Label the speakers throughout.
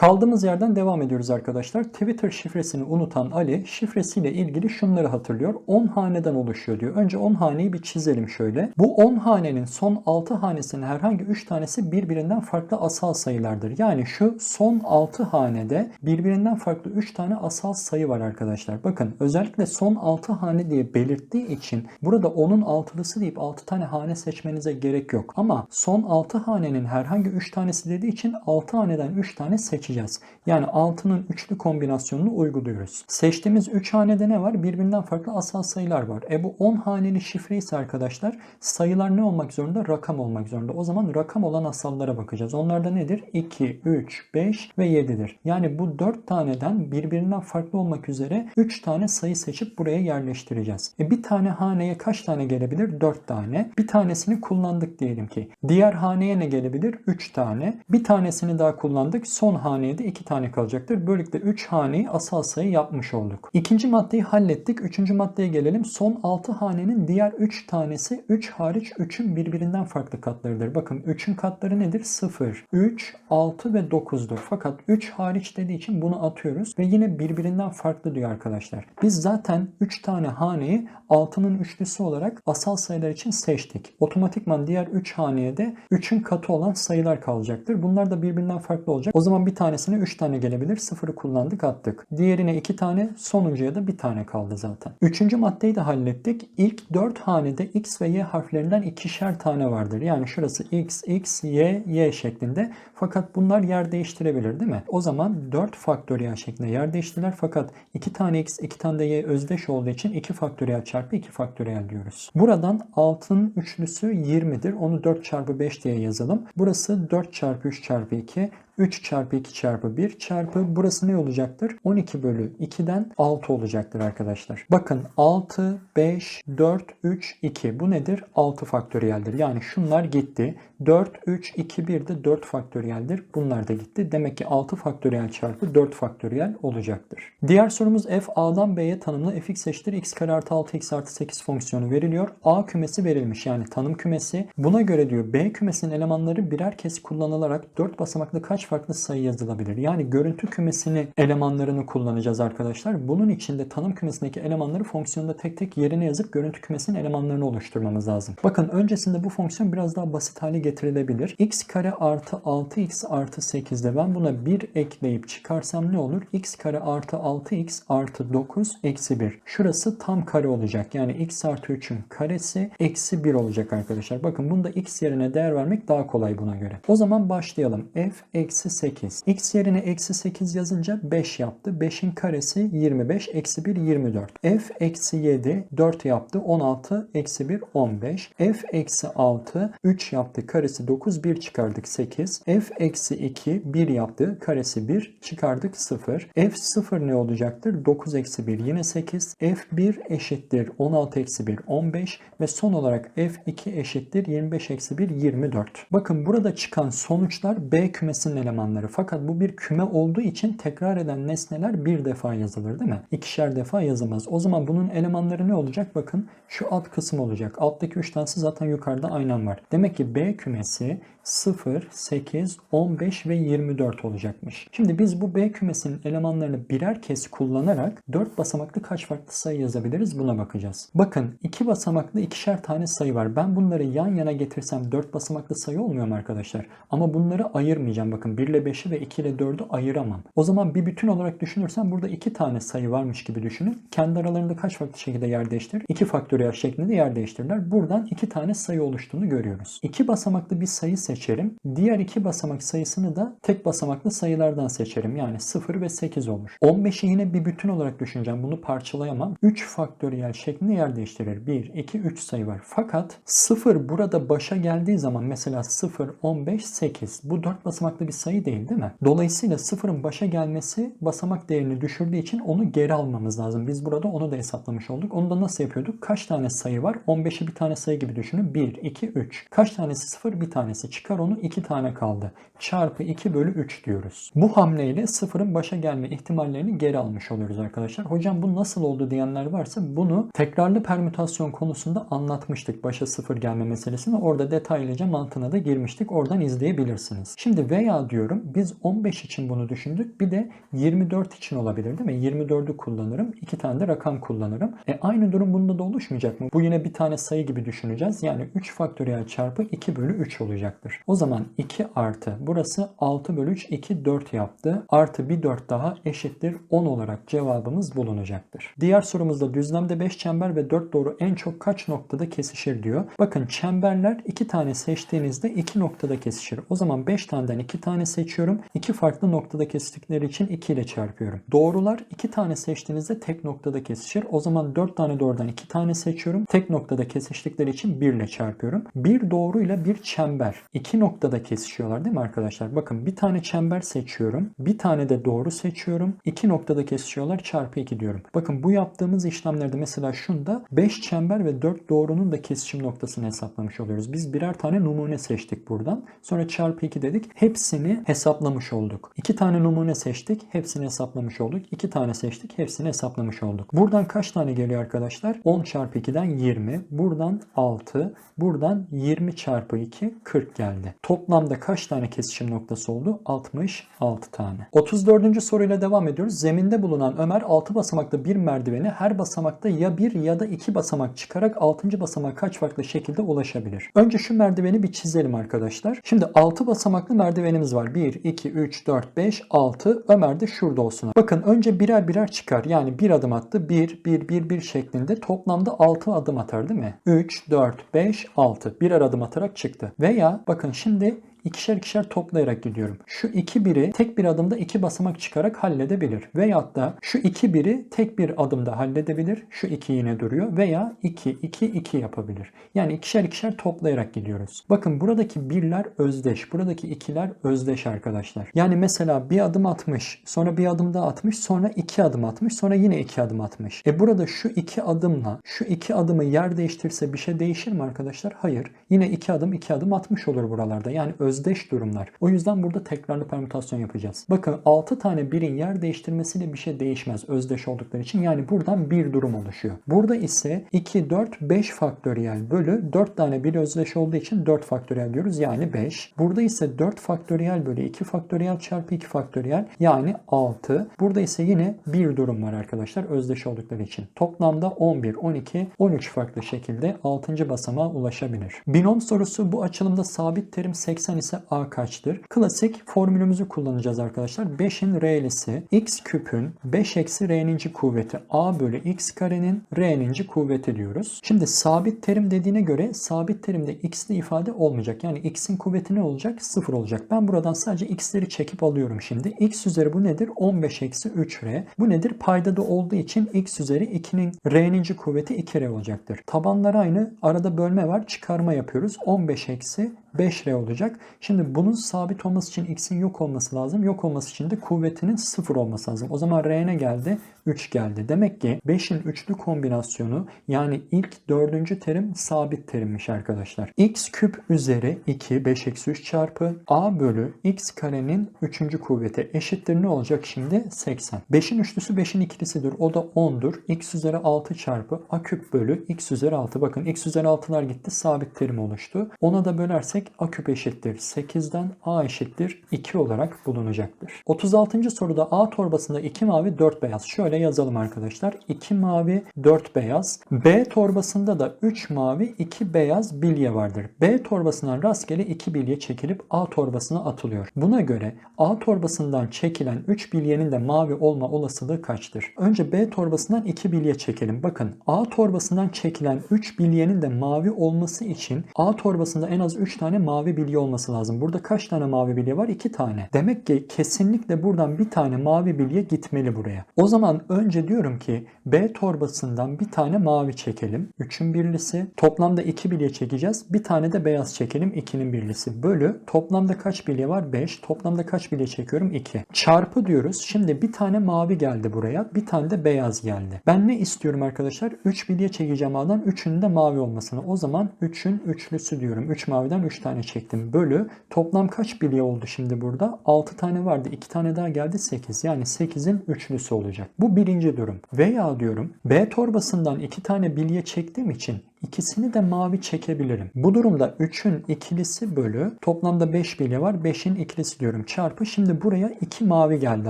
Speaker 1: Kaldığımız yerden devam ediyoruz arkadaşlar. Twitter şifresini unutan Ali şifresiyle ilgili şunları hatırlıyor. 10 haneden oluşuyor diyor. Önce 10 haneyi bir çizelim şöyle. Bu 10 hanenin son 6 hanesinin herhangi 3 tanesi birbirinden farklı asal sayılardır. Yani şu son 6 hanede birbirinden farklı 3 tane asal sayı var arkadaşlar. Bakın özellikle son 6 hane diye belirttiği için burada onun altılısı deyip 6 tane hane seçmenize gerek yok. Ama son 6 hanenin herhangi 3 tanesi dediği için 6 haneden 3 tane seçeceğiz. Yani 6'nın üçlü kombinasyonunu uyguluyoruz. Seçtiğimiz 3 hanede ne var? Birbirinden farklı asal sayılar var. E bu 10 haneli şifre ise arkadaşlar sayılar ne olmak zorunda? Rakam olmak zorunda. O zaman rakam olan asallara bakacağız. Onlar da nedir? 2, 3, 5 ve 7'dir. Yani bu 4 taneden birbirinden farklı olmak üzere 3 tane sayı seçip buraya yerleştireceğiz. E bir tane haneye kaç tane gelebilir? 4 tane. Bir tanesini kullandık diyelim ki. Diğer haneye ne gelebilir? 3 tane. Bir tanesini daha kullandık. Son haneye de 2 tane kalacaktır. Böylelikle 3 haneyi asal sayı yapmış olduk. İkinci maddeyi hallettik. Üçüncü maddeye gelelim. Son 6 hanenin diğer 3 tanesi 3 hariç 3'ün birbirinden farklı katlarıdır. Bakın 3'ün katları nedir? 0, 3, 6 ve 9'dur. Fakat 3 hariç dediği için bunu atıyoruz ve yine birbirinden farklı diyor arkadaşlar. Biz zaten 3 tane haneyi 6'nın üçlüsü olarak asal sayılar için seçtik. Otomatikman diğer 3 haneye de 3'ün katı olan sayılar kalacaktır. Bunlar da birbirinden farklı olacak. O zaman bir tanesine 3 tane gelebilir. Sıfırı kullandık attık. Diğerine 2 tane sonuncuya da bir tane kaldı zaten. Üçüncü maddeyi de hallettik. İlk 4 hanede x ve y harflerinden ikişer tane vardır. Yani şurası x, x, y, y şeklinde. Fakat bunlar yer değiştirebilir değil mi? O zaman 4 faktöriyel şeklinde yer değiştirirler. Fakat 2 tane x, 2 tane de y özdeş olduğu için 2 faktöriyel çarpı 2 faktöriyel diyoruz. Buradan 6'nın üçlüsü 20'dir. Onu 4 çarpı 5 diye yazalım. Burası 4 çarpı 3 çarpı 2. 3 çarpı 2 çarpı 1 çarpı burası ne olacaktır? 12 bölü 2'den 6 olacaktır arkadaşlar. Bakın 6, 5, 4, 3, 2. Bu nedir? 6 faktöriyeldir. Yani şunlar gitti. 4, 3, 2, 1 de 4 faktöriyeldir. Bunlar da gitti. Demek ki 6 faktöriyel çarpı 4 faktöriyel olacaktır. Diğer sorumuz f a'dan b'ye tanımlı fx eşittir x kare artı 6x artı 8 fonksiyonu veriliyor. A kümesi verilmiş yani tanım kümesi. Buna göre diyor b kümesinin elemanları birer kez kullanılarak 4 basamaklı kaç farklı sayı yazılabilir? Yani görüntü kümesini elemanlarını kullanacağız arkadaşlar. Bunun için de tanım kümesindeki elemanları fonksiyonda tek tek yerine yazıp görüntü kümesinin elemanlarını oluşturmamız lazım. Bakın öncesinde bu fonksiyon biraz daha basit hale getirilebilir. x kare artı 6x artı 8'de ben buna 1 ekleyip çıkarsam ne olur? x kare artı 6x artı 9 eksi 1. Şurası tam kare olacak. Yani x artı 3'ün karesi eksi 1 olacak arkadaşlar. Bakın bunda x yerine değer vermek daha kolay buna göre. O zaman başlayalım. f eksi 8. x yerine eksi 8 yazınca 5 yaptı. 5'in karesi 25. Eksi 1 24. f eksi 7 4 yaptı. 16 eksi 1 15. f eksi 6 3 yaptı. Karesi 9 1 çıkardık 8. f eksi 2 1 yaptı. Karesi 1 çıkardık 0. f 0 ne olacaktır? 9 eksi 1 yine 8. f1 eşittir 16 eksi 1 15 ve son olarak f2 eşittir 25 eksi 1 24. Bakın burada çıkan sonuçlar B kümesinin elemanları. Fakat bu bir küme olduğu için tekrar eden nesneler bir defa yazılır değil mi? İkişer defa yazılmaz. O zaman bunun elemanları ne olacak? Bakın şu alt kısım olacak. Alttaki 3 tanesi zaten yukarıda aynen var. Demek ki B kümesi 0, 8, 15 ve 24 olacakmış. Şimdi biz bu B kümesinin elemanlarını birer kez kullanarak 4 basamaklı kaç farklı sayı yazabiliriz buna bakacağız. Bakın 2 basamaklı ikişer tane sayı var. Ben bunları yan yana getirsem 4 basamaklı sayı olmuyor mu arkadaşlar? Ama bunları ayırmayacağım. Bakın 1 ile 5'i ve 2 ile 4'ü ayıramam. O zaman bir bütün olarak düşünürsem burada 2 tane sayı varmış gibi düşünün. Kendi aralarında kaç farklı şekilde yer değiştirir? 2 faktöriyel şeklinde yer değiştirirler. Buradan 2 tane sayı oluştuğunu görüyoruz. 2 basamaklı bir sayı seçerim. Diğer iki basamak sayısını da tek basamaklı sayılardan seçerim. Yani 0 ve 8 olur. 15'i yine bir bütün olarak düşüneceğim. Bunu parçalayamam. 3 faktöriyel şeklinde yer değiştirir. 1, 2, 3 sayı var. Fakat 0 burada başa geldiği zaman mesela 0, 15, 8. Bu 4 basamaklı bir sayı değil değil mi? Dolayısıyla 0'ın başa gelmesi basamak değerini düşürdüğü için onu geri almamız lazım. Biz burada onu da hesaplamış olduk. Onu da nasıl yapıyorduk? Kaç tane sayı var? 15'i bir tane sayı gibi düşünün. 1, 2, 3. Kaç tanesi 0? Bir tanesi. Çıkar onu 2 tane kaldı. Çarpı 2 bölü 3 diyoruz. Bu hamleyle sıfırın başa gelme ihtimallerini geri almış oluyoruz arkadaşlar. Hocam bu nasıl oldu diyenler varsa bunu tekrarlı permütasyon konusunda anlatmıştık. Başa sıfır gelme meselesini. Orada detaylıca mantığına da girmiştik. Oradan izleyebilirsiniz. Şimdi veya diyorum biz 15 için bunu düşündük. Bir de 24 için olabilir değil mi? 24'ü kullanırım. iki tane de rakam kullanırım. E aynı durum bunda da oluşmayacak mı? Bu yine bir tane sayı gibi düşüneceğiz. Yani 3 faktöriyel çarpı 2 bölü 3 olacaktır. O zaman 2 artı burası 6 bölü 3 2 4 yaptı. Artı bir 4 daha eşittir 10 olarak cevabımız bulunacaktır. Diğer sorumuzda düzlemde 5 çember ve 4 doğru en çok kaç noktada kesişir diyor. Bakın çemberler 2 tane seçtiğinizde 2 noktada kesişir. O zaman 5 taneden 2 tane seçiyorum. 2 farklı noktada kesiştikleri için 2 ile çarpıyorum. Doğrular 2 tane seçtiğinizde tek noktada kesişir. O zaman 4 tane doğrudan 2 tane seçiyorum. Tek noktada kesiştikleri için 1 ile çarpıyorum. Bir doğruyla bir çember. 2 noktada kesişiyorlar değil mi arkadaşlar? Bakın bir tane çember seçiyorum. Bir tane de doğru seçiyorum. 2 noktada kesişiyorlar çarpı 2 diyorum. Bakın bu yaptığımız işlemlerde mesela şunda 5 çember ve 4 doğrunun da kesişim noktasını hesaplamış oluyoruz. Biz birer tane numune seçtik buradan. Sonra çarpı 2 dedik. Hepsini hesaplamış olduk. 2 tane numune seçtik. Hepsini hesaplamış olduk. 2 tane seçtik. Hepsini hesaplamış olduk. Buradan kaç tane geliyor arkadaşlar? 10 çarpı 2'den 20. Buradan 6. Buradan 20 çarpı 2 40 geldi. Toplamda kaç tane kesişim noktası oldu? 66 tane. 34. soruyla devam ediyoruz. Zeminde bulunan Ömer 6 basamaklı bir merdiveni her basamakta ya 1 ya da 2 basamak çıkarak 6. basamağa kaç farklı şekilde ulaşabilir? Önce şu merdiveni bir çizelim arkadaşlar. Şimdi 6 basamaklı merdivenimiz var. 1, 2, 3, 4, 5, 6. Ömer de şurada olsun. Bakın önce birer birer çıkar. Yani bir adım attı. 1, 1, 1, 1 şeklinde toplamda 6 adım atar değil mi? 3, 4, 5, 6. Birer adım atarak çıktı. Veya bakın şimdi ikişer ikişer toplayarak gidiyorum. Şu iki biri tek bir adımda iki basamak çıkarak halledebilir. Veyahut da şu iki biri tek bir adımda halledebilir. Şu iki yine duruyor. Veya 2, 2, 2 yapabilir. Yani ikişer ikişer toplayarak gidiyoruz. Bakın buradaki birler özdeş. Buradaki ikiler özdeş arkadaşlar. Yani mesela bir adım atmış. Sonra bir adım daha atmış. Sonra iki adım atmış. Sonra yine iki adım atmış. E burada şu iki adımla şu iki adımı yer değiştirse bir şey değişir mi arkadaşlar? Hayır. Yine iki adım iki adım atmış olur buralarda. Yani özdeş durumlar. O yüzden burada tekrarlı permütasyon yapacağız. Bakın 6 tane birin yer değiştirmesiyle bir şey değişmez özdeş oldukları için. Yani buradan bir durum oluşuyor. Burada ise 2, 4, 5 faktöriyel bölü 4 tane bir özdeş olduğu için 4 faktöriyel diyoruz. Yani 5. Burada ise 4 faktöriyel bölü 2 faktöriyel çarpı 2 faktöriyel yani 6. Burada ise yine bir durum var arkadaşlar özdeş oldukları için. Toplamda 11, 12, 13 farklı şekilde 6. basamağa ulaşabilir. Binom sorusu bu açılımda sabit terim 80 ise a kaçtır? Klasik formülümüzü kullanacağız arkadaşlar. 5'in r'lisi x küpün 5 eksi r'ninci kuvveti a bölü x karenin r'ninci kuvveti diyoruz. Şimdi sabit terim dediğine göre sabit terimde x'li ifade olmayacak. Yani x'in kuvveti ne olacak? 0 olacak. Ben buradan sadece x'leri çekip alıyorum şimdi. x üzeri bu nedir? 15 eksi 3r. Bu nedir? Paydada olduğu için x üzeri 2'nin r'ninci kuvveti 2r olacaktır. Tabanlar aynı. Arada bölme var. Çıkarma yapıyoruz. 15 eksi 5R olacak. Şimdi bunun sabit olması için x'in yok olması lazım. Yok olması için de kuvvetinin 0 olması lazım. O zaman R ne geldi? 3 geldi. Demek ki 5'in üçlü kombinasyonu yani ilk dördüncü terim sabit terimmiş arkadaşlar. x küp üzeri 2 5 eksi 3 çarpı a bölü x karenin üçüncü kuvveti eşittir ne olacak şimdi? 80. 5'in üçlüsü 5'in ikilisidir. O da 10'dur. x üzeri 6 çarpı a küp bölü x üzeri 6. Bakın x üzeri 6'lar gitti. Sabit terim oluştu. Ona da bölersek a küp eşittir 8'den a eşittir 2 olarak bulunacaktır. 36. soruda a torbasında 2 mavi 4 beyaz. Şöyle yazalım arkadaşlar. 2 mavi 4 beyaz. B torbasında da 3 mavi 2 beyaz bilye vardır. B torbasından rastgele 2 bilye çekilip A torbasına atılıyor. Buna göre A torbasından çekilen 3 bilyenin de mavi olma olasılığı kaçtır? Önce B torbasından 2 bilye çekelim. Bakın A torbasından çekilen 3 bilyenin de mavi olması için A torbasında en az 3 tane mavi bilye olması lazım. Burada kaç tane mavi bilye var? 2 tane. Demek ki kesinlikle buradan bir tane mavi bilye gitmeli buraya. O zaman önce diyorum ki B torbasından bir tane mavi çekelim. 3'ün birlisi. Toplamda 2 bilye çekeceğiz. Bir tane de beyaz çekelim. 2'nin birlisi. Bölü. Toplamda kaç bilye var? 5. Toplamda kaç bilye çekiyorum? 2. Çarpı diyoruz. Şimdi bir tane mavi geldi buraya. Bir tane de beyaz geldi. Ben ne istiyorum arkadaşlar? 3 bilye çekeceğim A'dan. 3'ünün de mavi olmasını. O zaman 3'ün üçlüsü diyorum. 3 maviden 3 tane çektim. Bölü. Toplam kaç bilye oldu şimdi burada? 6 tane vardı. 2 tane daha geldi 8. Yani 8'in üçlüsü olacak. Bu birinci durum. Veya diyorum B torbasından 2 tane bilye çektiğim için İkisini de mavi çekebilirim. Bu durumda 3'ün ikilisi bölü toplamda 5 bilye var. 5'in ikilisi diyorum çarpı. Şimdi buraya 2 mavi geldi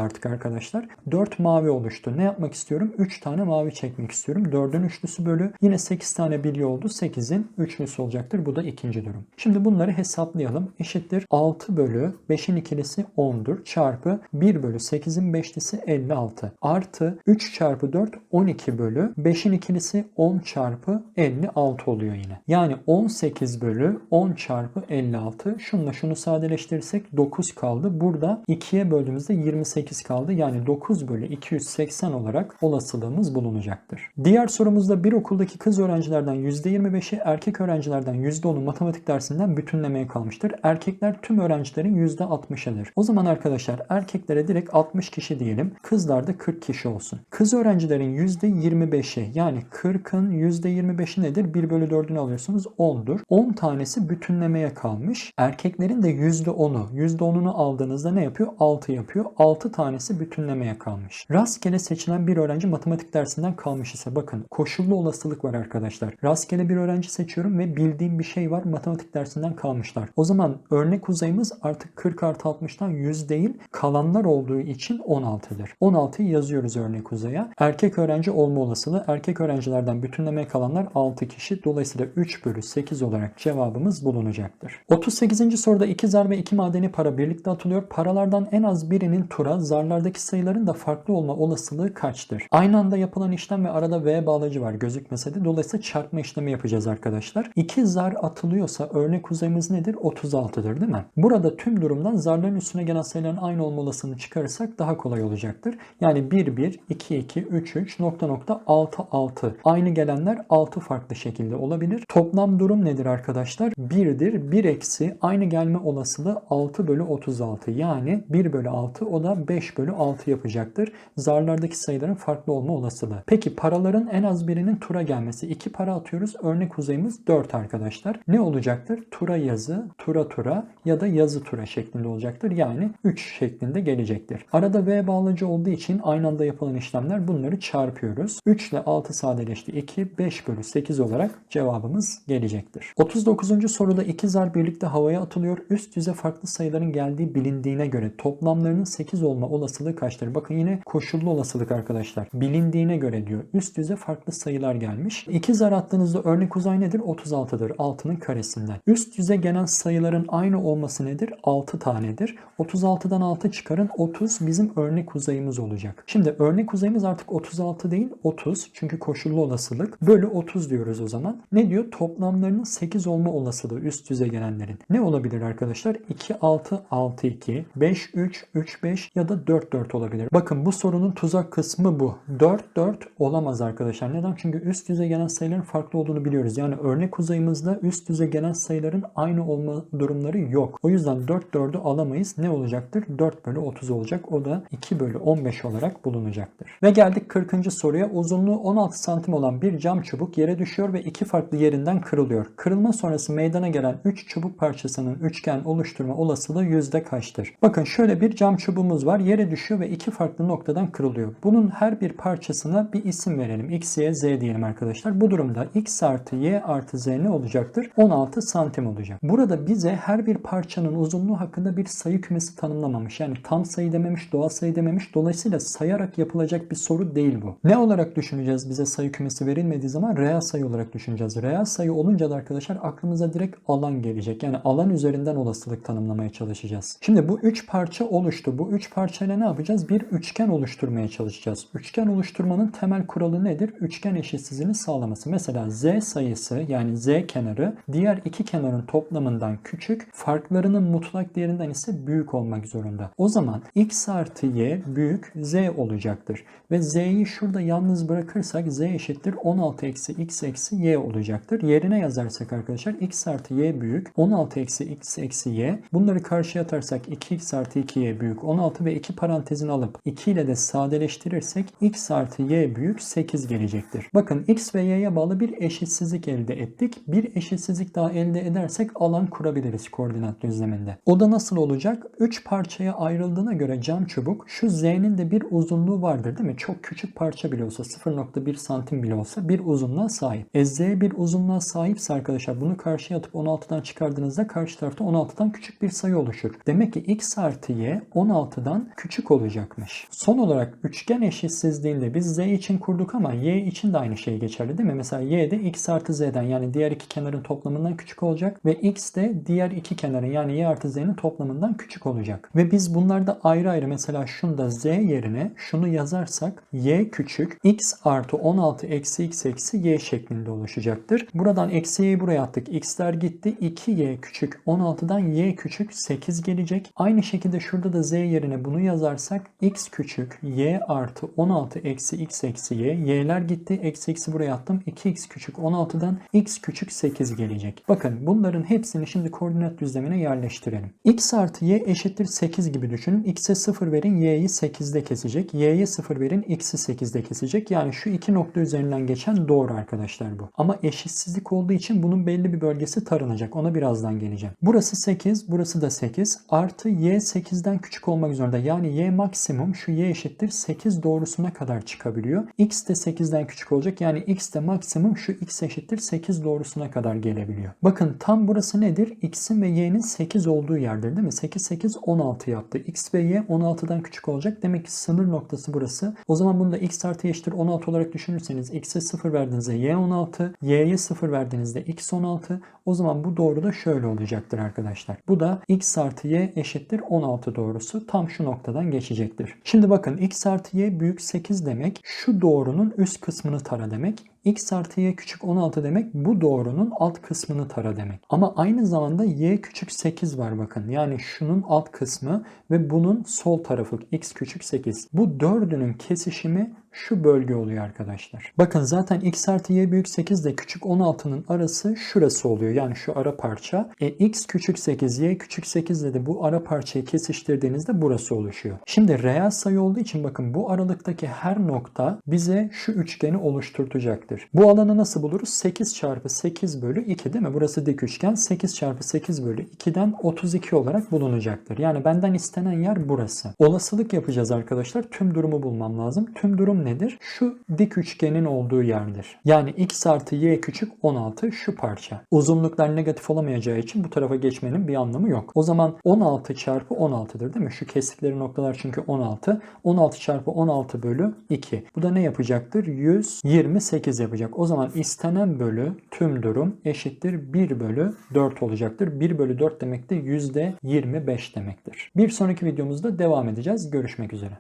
Speaker 1: artık arkadaşlar. 4 mavi oluştu. Ne yapmak istiyorum? 3 tane mavi çekmek istiyorum. 4'ün üçlüsü bölü yine 8 tane bilye oldu. 8'in üçlüsü olacaktır. Bu da ikinci durum. Şimdi bunları hesaplayalım. Eşittir 6 bölü 5'in ikilisi 10'dur. Çarpı 1 bölü 8'in beşlisi 56. Artı 3 çarpı 4 12 bölü 5'in ikilisi 10 çarpı 56 oluyor yine. Yani 18 bölü 10 çarpı 56. Şunla şunu sadeleştirirsek 9 kaldı. Burada 2'ye böldüğümüzde 28 kaldı. Yani 9 bölü 280 olarak olasılığımız bulunacaktır. Diğer sorumuzda bir okuldaki kız öğrencilerden %25'i erkek öğrencilerden %10'u matematik dersinden bütünlemeye kalmıştır. Erkekler tüm öğrencilerin %60'ıdır. O zaman arkadaşlar erkeklere direkt 60 kişi diyelim. Kızlar da 40 kişi olsun. Kız öğrencilerin %25'i yani 40'ın %25'i nedir? 1 bölü 4'ünü alıyorsunuz 10'dur. 10 tanesi bütünlemeye kalmış. Erkeklerin de %10'u. %10'unu aldığınızda ne yapıyor? 6 yapıyor. 6 tanesi bütünlemeye kalmış. Rastgele seçilen bir öğrenci matematik dersinden kalmış ise bakın koşullu olasılık var arkadaşlar. Rastgele bir öğrenci seçiyorum ve bildiğim bir şey var matematik dersinden kalmışlar. O zaman örnek uzayımız artık 40 artı 60'tan 100 değil kalanlar olduğu için 16'dır. 16'yı yazıyoruz örnek uzaya. Erkek öğrenci olma olasılığı erkek öğrencilerden bütünlemeye kalanlar 6 kişi. Dolayısıyla 3 bölü 8 olarak cevabımız bulunacaktır. 38. soruda iki zar ve iki madeni para birlikte atılıyor. Paralardan en az birinin tura, zarlardaki sayıların da farklı olma olasılığı kaçtır? Aynı anda yapılan işlem ve arada V bağlacı var gözükmese de. Dolayısıyla çarpma işlemi yapacağız arkadaşlar. İki zar atılıyorsa örnek uzayımız nedir? 36'dır değil mi? Burada tüm durumdan zarların üstüne gelen sayıların aynı olma olasılığını çıkarırsak daha kolay olacaktır. Yani 1 1, 2 2, 3 3, nokta nokta 6 6. Aynı gelenler 6 farklı şekilde olabilir. Toplam durum nedir arkadaşlar? 1'dir. 1 eksi aynı gelme olasılığı 6 bölü 36. Yani 1 bölü 6 o da 5 bölü 6 yapacaktır. Zarlardaki sayıların farklı olma olasılığı. Peki paraların en az birinin tura gelmesi. 2 para atıyoruz. Örnek uzayımız 4 arkadaşlar. Ne olacaktır? Tura yazı, tura tura ya da yazı tura şeklinde olacaktır. Yani 3 şeklinde gelecektir. Arada V bağlacı olduğu için aynı anda yapılan işlemler bunları çarpıyoruz. 3 ile 6 sadeleşti. 2, 5 bölü 8 olarak cevabımız gelecektir. 39. soruda iki zar birlikte havaya atılıyor. Üst yüze farklı sayıların geldiği bilindiğine göre toplamlarının 8 olma olasılığı kaçtır? Bakın yine koşullu olasılık arkadaşlar. Bilindiğine göre diyor. Üst yüze farklı sayılar gelmiş. İki zar attığınızda örnek uzay nedir? 36'dır. 6'nın karesinden. Üst yüze gelen sayıların aynı olması nedir? 6 tanedir. 36'dan 6 çıkarın. 30 bizim örnek uzayımız olacak. Şimdi örnek uzayımız artık 36 değil 30. Çünkü koşullu olasılık. Bölü 30 diyoruz o zaman. Ne diyor? Toplamlarının 8 olma olasılığı üst yüze gelenlerin. Ne olabilir arkadaşlar? 2 6 6 2, 5 3 3 5 ya da 4 4 olabilir. Bakın bu sorunun tuzak kısmı bu. 4 4 olamaz arkadaşlar. Neden? Çünkü üst yüze gelen sayıların farklı olduğunu biliyoruz. Yani örnek uzayımızda üst yüze gelen sayıların aynı olma durumları yok. O yüzden 4 4'ü alamayız. Ne olacaktır? 4 bölü 30 olacak. O da 2 bölü 15 olarak bulunacaktır. Ve geldik 40. soruya. Uzunluğu 16 santim olan bir cam çubuk yere düşüyor ve iki farklı yerinden kırılıyor. Kırılma sonrası meydana gelen 3 çubuk parçasının üçgen oluşturma olasılığı yüzde kaçtır? Bakın şöyle bir cam çubuğumuz var. Yere düşüyor ve iki farklı noktadan kırılıyor. Bunun her bir parçasına bir isim verelim. X, Y, Z diyelim arkadaşlar. Bu durumda X artı Y artı Z ne olacaktır? 16 santim olacak. Burada bize her bir parçanın uzunluğu hakkında bir sayı kümesi tanımlamamış. Yani tam sayı dememiş, doğal sayı dememiş. Dolayısıyla sayarak yapılacak bir soru değil bu. Ne olarak düşüneceğiz bize sayı kümesi verilmediği zaman? Reel sayı olarak düşüneceğiz. Reel sayı olunca da arkadaşlar aklımıza direkt alan gelecek. Yani alan üzerinden olasılık tanımlamaya çalışacağız. Şimdi bu üç parça oluştu. Bu üç parçayla ne yapacağız? Bir üçgen oluşturmaya çalışacağız. Üçgen oluşturmanın temel kuralı nedir? Üçgen eşitsizliğini sağlaması. Mesela z sayısı yani z kenarı diğer iki kenarın toplamından küçük, farklarının mutlak değerinden ise büyük olmak zorunda. O zaman x artı y büyük z olacaktır. Ve z'yi şurada yalnız bırakırsak z eşittir 16 eksi x eksi y olacaktır. Yerine yazarsak arkadaşlar x artı y büyük 16 eksi x eksi y. Bunları karşıya atarsak 2x artı 2y büyük 16 ve iki parantezini alıp 2 ile de sadeleştirirsek x artı y büyük 8 gelecektir. Bakın x ve y'ye bağlı bir eşitsizlik elde ettik. Bir eşitsizlik daha elde edersek alan kurabiliriz koordinat düzleminde. O da nasıl olacak? 3 parçaya ayrıldığına göre cam çubuk şu z'nin de bir uzunluğu vardır değil mi? Çok küçük parça bile olsa 0.1 santim bile olsa bir uzunluğa sahip. E z bir uzunluğa sahipse arkadaşlar bunu karşıya atıp 16'dan çıkardığınızda karşı tarafta 16'dan küçük bir sayı oluşur. Demek ki x artı y 16'dan küçük olacakmış. Son olarak üçgen eşitsizliğinde biz z için kurduk ama y için de aynı şey geçerli değil mi? Mesela y de x artı z'den yani diğer iki kenarın toplamından küçük olacak ve x de diğer iki kenarın yani y artı z'nin toplamından küçük olacak. Ve biz bunlarda ayrı ayrı mesela şunda z yerine şunu yazarsak y küçük x artı 16 eksi x eksi y şeklinde oluşacaktır. Buradan eksi y'yi buraya attık. x'ler gitti. 2y küçük 16'dan y küçük 8 gelecek. Aynı şekilde şurada da z yerine bunu yazarsak x küçük y artı 16 eksi x eksi y. y'ler gitti. Eksi x'i buraya attım. 2x küçük 16'dan x küçük 8 gelecek. Bakın bunların hepsini şimdi koordinat düzlemine yerleştirelim. x artı y eşittir 8 gibi düşünün. x'e 0 verin y'yi 8'de kesecek. y'ye 0 verin x'i 8'de kesecek. Yani şu iki nokta üzerinden geçen doğru arkadaşlar bu. Ama eşitsizlik olduğu için bunun belli bir bölgesi taranacak. Ona birazdan geleceğim. Burası 8, burası da 8. Artı y 8'den küçük olmak zorunda. Yani y maksimum şu y eşittir 8 doğrusuna kadar çıkabiliyor. x de 8'den küçük olacak. Yani x de maksimum şu x eşittir 8 doğrusuna kadar gelebiliyor. Bakın tam burası nedir? x'in ve y'nin 8 olduğu yerdir değil mi? 8 8 16 yaptı. x ve y 16'dan küçük olacak. Demek ki sınır noktası burası. O zaman bunu da x artı y eşittir 16 olarak düşünürseniz x'e 0 verdiğinizde y 16, y'ye 0 verdiğinizde x 16. O zaman bu doğru da şöyle olacaktır arkadaşlar. Bu da x artı y eşittir 16 doğrusu tam şu noktadan geçecektir. Şimdi bakın x artı y büyük 8 demek şu doğrunun üst kısmını tara demek x artı y küçük 16 demek bu doğrunun alt kısmını tara demek. Ama aynı zamanda y küçük 8 var bakın. Yani şunun alt kısmı ve bunun sol tarafı x küçük 8. Bu dördünün kesişimi şu bölge oluyor arkadaşlar. Bakın zaten x artı y büyük 8 ile küçük 16'nın arası şurası oluyor. Yani şu ara parça. E, x küçük 8, y küçük 8 ile de bu ara parçayı kesiştirdiğinizde burası oluşuyor. Şimdi reel sayı olduğu için bakın bu aralıktaki her nokta bize şu üçgeni oluşturtacaktır. Bu alanı nasıl buluruz? 8 çarpı 8 bölü 2 değil mi? Burası dik üçgen. 8 çarpı 8 bölü 2'den 32 olarak bulunacaktır. Yani benden istenen yer burası. Olasılık yapacağız arkadaşlar. Tüm durumu bulmam lazım. Tüm durum nedir? Şu dik üçgenin olduğu yerdir. Yani x artı y küçük 16 şu parça. Uzunluklar negatif olamayacağı için bu tarafa geçmenin bir anlamı yok. O zaman 16 çarpı 16'dır değil mi? Şu kestikleri noktalar çünkü 16. 16 çarpı 16 bölü 2. Bu da ne yapacaktır? 128 yapacak. O zaman istenen bölü tüm durum eşittir 1 bölü 4 olacaktır. 1 bölü 4 demek de %25 demektir. Bir sonraki videomuzda devam edeceğiz. Görüşmek üzere.